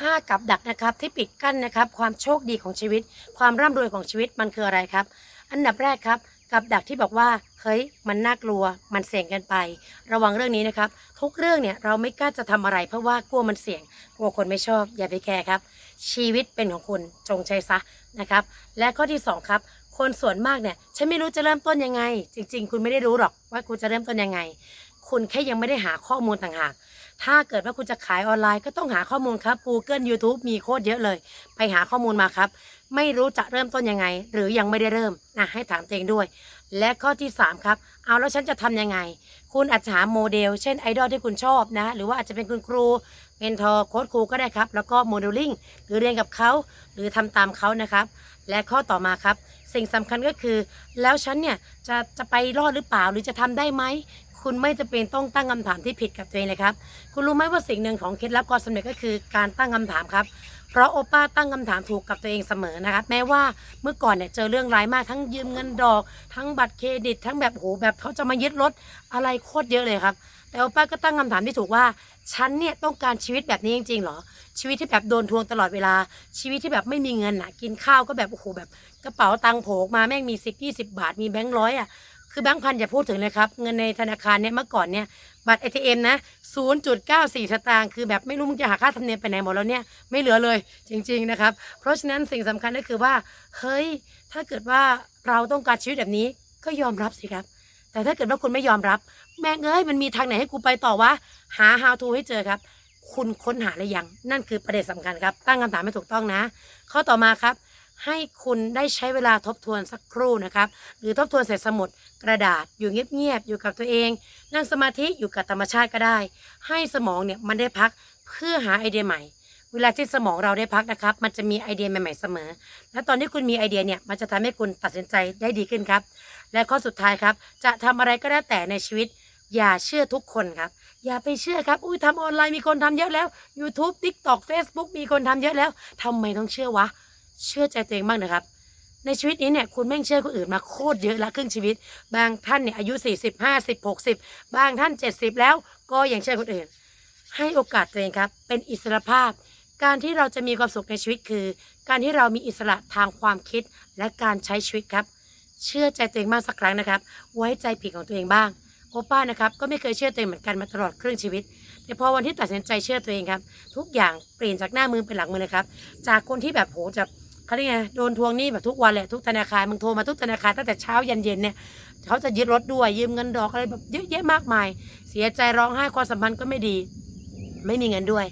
ห้ากับดักนะครับที่ปิดกั้นนะครับ ความโชคดีของชีวิต ความร่ำรวยของชีวิตมันคืออะไรครับ อันดับแรกครับ กับดักที่บอกว่าเฮ้ยมันน่ากลัวมันเสี่ยงกินไป ระวังเรื่องนี้นะครับ ทุกเรื่องเนี่ยเราไม่กล้าจะทำอะไร เพราะว่ากลัวมันเสี่ยงกลัวคนไม่ชอบอย่าไปแคร์ครับ ชีวิตเป็นของคุณจงใช้ซะนะครับ และข้อที่สองครับคนส่วนมากเนี่ยฉันไม่รู้จะเริ่มต้นยังไง จริง ๆ คุณไม่ได้รู้หรอกว่าคุณจะเริ่มต้นยังไง คุณแค่ยังไม่ได้หาข้อมูลต่างหาก ถ้าเกิดว่าคุณจะขายออนไลน์ก็ต้องหาข้อมูลครับ Google YouTube มีโคตรเยอะเลย ไปหาข้อมูลมาครับ ไม่รู้จะเริ่มต้นยังไง หรือยังไม่ได้เริ่มนะให้ถามตัวเองด้วย และข้อที่ 3 ครับ เอาแล้วฉันจะทำยังไง คุณอาจจะหาโมเดล เช่นไอดอลที่คุณชอบนะ หรือว่าอาจจะเป็นคุณครูเมนทอร์โค้ชครูก็ได้ครับ แล้วก็โมเดลลิ่งหรือเรียนกับเขา หรือทำตามเขานะครับ และข้อต่อมาครับ สิ่งสำคัญก็คือ แล้วฉันเนี่ยจะจะไปรอดหรือเปล่าหรือจะทำได้ไหม คุณไม่จะเป็นต้องตั้งคำถามที่ผิดกับตัวเองเลยครับ คุณรู้ไหมว่าสิ่งหนึ่งของเคล็ดลับความสำเร็จก็คือการตั้งคำถามครับ เพราะโอป้าตั้งคำถามถูกกับตัวเองเสมอนะครับ แม้ว่าเมื่อก่อนเนี่ยเจอเรื่องร้ายมากทั้งยืมเงินดอก ทั้งบัตรเครดิต ทั้งแบบโหแบบเขาจะมายึดรถอะไรโคตรเยอะเลยครับแต่โอป้าก็ตั้งคำถามที่ถูกว่าฉันเนี่ยต้องการชีวิตแบบนี้จริงๆหรอ ชีวิตที่แบบโดนทวงตลอดเวลา ชีวิตที่แบบไม่มีเงินอะ กินข้าวก็แบบโอ้โหแบบกระเป๋าตังค์โผล่ออกมาแม่งมีสิบยี่สิบาทมีแบงค์ร้อยอะ คือแบงค์พันอย่าพูดถึงเลยครับ เงินในธนาคารเนี่ยเมื่อก่อนเนี่ยบัตร ATM นะ0.94สตางค์คือแบบไม่รู้มึงจะหาค่าธรรมเนียมไปไหนหมดแล้วเนี่ยไม่เหลือเลยจริง ๆนะครับ เพราะฉะนั้นสิ่งสำคัญก็คือว่าเฮ้ยถ้าเกิดว่าเราต้องการชีวิตแบบนี้ก็ยอมรับสิครับ แต่ถ้าเกิดว่าคุณไม่ยอมรับ แม่งเอ้ยมันมีทางไหนให้กูไปต่อวะหา how to ให้เจอครับ คุณค้นหาหรือยัง นั่นคือประเด็นสำคัญครับ ตั้งคำถามให้ถูกต้องนะ ข้อต่อมาครับ ให้คุณได้ใช้เวลาทบทวนสักครู่นะครับ หรือทบทวนใส่สมุดกระดาษอยู่เงียบๆอยู่กับตัวเอง นั่งสมาธิอยู่กับธรรมชาติก็ได้ ให้สมองเนี่ยมันได้พักเพื่อหาไอเดียใหม่ เวลาที่สมองเราได้พักนะครับ มันจะมีไอเดียใหม่ๆเสมอ และตอนที่คุณมีไอเดียเนี่ยมันจะทำให้คุณตัดสินใจได้ดีขึ้นครับ และข้อสุดท้ายครับ จะทำอะไรก็ได้แต่ในชีวิตอย่าเชื่อทุกคนครับ อย่าไปเชื่อครับ อุ้ยทำออนไลน์มีคนทำเยอะแล้ว YouTube TikTok Facebook มีคนทำเยอะแล้วทำไมต้องเชื่อวะ เชื่อใจตัวเองบ้างนะครับ ในชีวิตนี้เนี่ยคุณแม่งเชื่อคนอื่นมาโคตรเยอะละครึ่งชีวิต บางท่านเนี่ยอายุ 40 50 60 บางท่าน 70 แล้วก็ยังเชื่อคนอื่น ให้โอกาสตัวเองครับ เป็นอิสรภาพ การที่เราจะมีความสุขในชีวิตคือ การที่เรามีอิสระทางความคิดและการใช้ชีวิตครับ เชื่อใจตัวเองมากสักครั้งนะครับ ไว้ใจผิดของตัวเองบ้างโอป้านะครับก็ไม่เคยเชื่อตัวเองเหมือนกันมาตลอดครึ่งชีวิต แต่พอวันที่ตัดสินใจเชื่อตัวเองครับ ทุกอย่างเปลี่ยนจากหน้ามือเป็นหลังมือเลยครับ จากคนที่แบบโหจะ เขาเรียกไงโดนทวงหนี้แบบทุกวันแหละทุกธนาคารมึงโทรมาทุกธนาคารตั้งแต่เช้ายันเย็นเนี่ยเขาจะยึดรถด้วยยืมเงินดอกอะไรแบบเยอะแยะมากมาย เสียใจร้องไห้ความสัมพันธ์ก็ไม่ดี ไม่มีเงินด้วย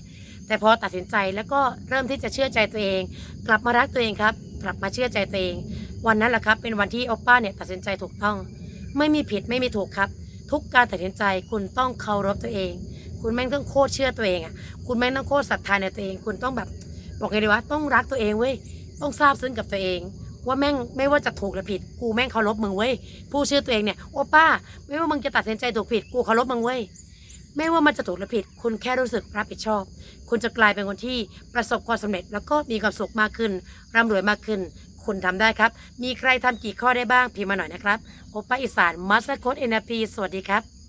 แต่พอตัดสินใจแล้วก็เริ่มที่จะเชื่อใจตัวเอง กลับมารักตัวเองครับ กลับมาเชื่อใจตัวเอง วันนั้นแหละครับ เป็นวันที่โอป้าเนี่ยตัดสินใจถูกต้อง ไม่มีผิดไม่มีถูกครับ ทุกการตัดสินใจคุณต้องเคารพตัวเอง คุณแม่งต้องโคตรเชื่อตัวเองอะคุณแม่งต้องโคตรศรัทธาในตัวเอง คุณต้องแบบบอกไงดีวะต้องรักตัวเองเว้ย ต้องซาบซึ้งกับตัวเอง ว่าแม่งไม่ว่าจะถูกหรือผิด กูแม่งเคารพมึงเว้ยผู้ชื่อตัวเองเนี่ยโอป้า ไม่ว่ามึงจะตัดสินใจถูกผิด กูเคารพมึงเว้ยไม่ว่ามันจะถูกหรือผิด คุณแค่รู้สึกรับผิดชอบ คุณจะกลายเป็นคนที่ประสบความสำเร็จ แล้วก็มีความสุขมากขึ้นร่ำรวยมากขึ้น คุณทำได้ครับ มีใครทำกี่ข้อได้บ้างพิมพ์มาหน่อยนะครับโอป้าอีสานมัสโคดเอ็นพีสวัสดีครับ